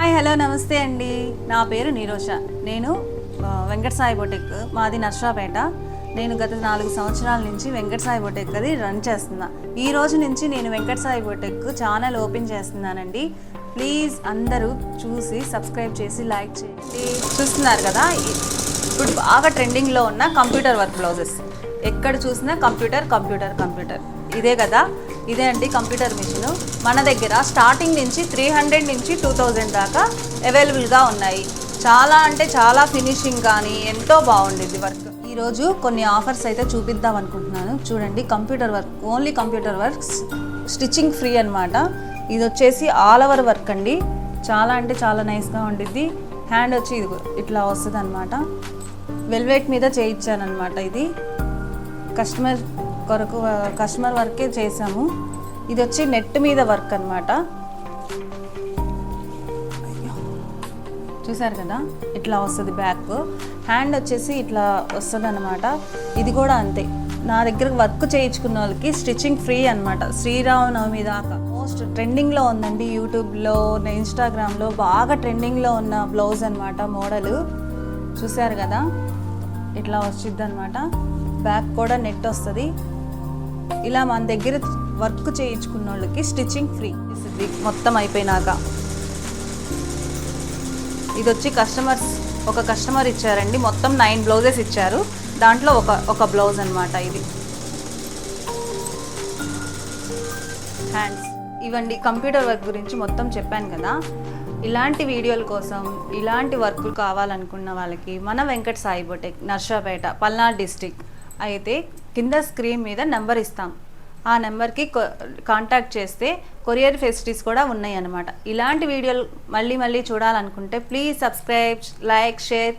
Hi hello నమస్తే అండి. నా పేరు నీరోష నేను వెంకట సాయి బొటెక్. మాది నర్సరాపేట నేను గత నాలుగు సంవత్సరాల నుంచి వెంకట సాయి బొటెక్ అది రన్ చేస్తున్నా. ఈ రోజు నుంచి నేను Venkata Sai boutique channel open చేస్తున్నానండి. ప్లీజ్ అందరూ చూసి సబ్స్క్రైబ్ చేసి లైక్ చేయండి. చూస్తున్నారు కదా ఇప్పుడు బాగా ట్రెండింగ్లో ఉన్న కంప్యూటర్ వర్క్ బ్లౌజెస్. ఎక్కడ చూసినా కంప్యూటర్ కంప్యూటర్ కంప్యూటర్. ఇదే కదా? ఇదే అండి కంప్యూటర్ మిషన్. మన దగ్గర స్టార్టింగ్ నుంచి త్రీ హండ్రెడ్ నుంచి టూ థౌజండ్ దాకా అవైలబుల్గా ఉన్నాయి. చాలా అంటే చాలా ఫినిషింగ్ కానీ ఎంతో బాగుండేది వర్క్ ఈరోజు కొన్ని ఆఫర్స్ అయితే చూపిద్దాం అనుకుంటున్నాను. చూడండి computer work only computer works stitching free అనమాట ఇది వచ్చేసి ఆల్ ఓవర్ వర్క్ అండి. చాలా అంటే చాలా నైస్గా ఉండిద్ది. హ్యాండ్ వచ్చి ఇది ఇట్లా వస్తుంది అనమాట వెల్వెట్ మీద చేయించానమాట ఇది. కస్టమర్ కొరకు కస్టమర్ వర్కే చేసాము ఇది వచ్చి నెట్ మీద వర్క్ అనమాట చూసారు కదా? ఇట్లా వస్తుంది బ్యాక్ హ్యాండ్ వచ్చేసి ఇట్లా వస్తుంది అనమాట ఇది కూడా అంతే. నా దగ్గర వర్క్ చేయించుకున్న వాళ్ళకి స్టిచ్చింగ్ ఫ్రీ అనమాట శ్రీరామనవమి దాకా. మోస్ట్ ట్రెండింగ్లో ఉందండి యూట్యూబ్లో ఇన్స్టాగ్రామ్లో బాగా ట్రెండింగ్లో ఉన్న బ్లౌజ్ అనమాట మోడల్ చూసారు కదా? ఇట్లా వచ్చిద్ది అనమాట బ్యాక్ కూడా నెట్ వస్తుంది. ఇలా మన దగ్గర వర్క్ చేయించుకున్న వాళ్ళకి స్టిచ్చింగ్ ఫ్రీ. ఇది మొత్తం అయిపోయినాక. ఇది వచ్చి కస్టమర్స్ ఒక కస్టమర్ ఇచ్చారండి. మొత్తం నైన్ బ్లౌజెస్ ఇచ్చారు. దాంట్లో ఒక ఒక బ్లౌజ్ అనమాట ఇది. హ్యాండ్స్ ఇవండి కంప్యూటర్ వర్క్ గురించి మొత్తం చెప్పాను కదా. ఇలాంటి వీడియోల కోసం ఇలాంటి వర్కులు కావాలనుకున్న వాళ్ళకి మన వెంకట సాయి బొటెక్ నర్సాపేట పల్నాడు డిస్టిక్ అయితే కింద స్క్రీన్ మీద నెంబర్ ఇస్తాం. ఆ నెంబర్కి కాంటాక్ట్ చేస్తే కొరియర్ ఫెసిలిటీస్ కూడా ఉన్నాయి అన్నమాట ఇలాంటి వీడియోలు మళ్ళీ మళ్ళీ చూడాలనుకుంటే ప్లీజ్ సబ్స్క్రైబ్ లైక్ షేర్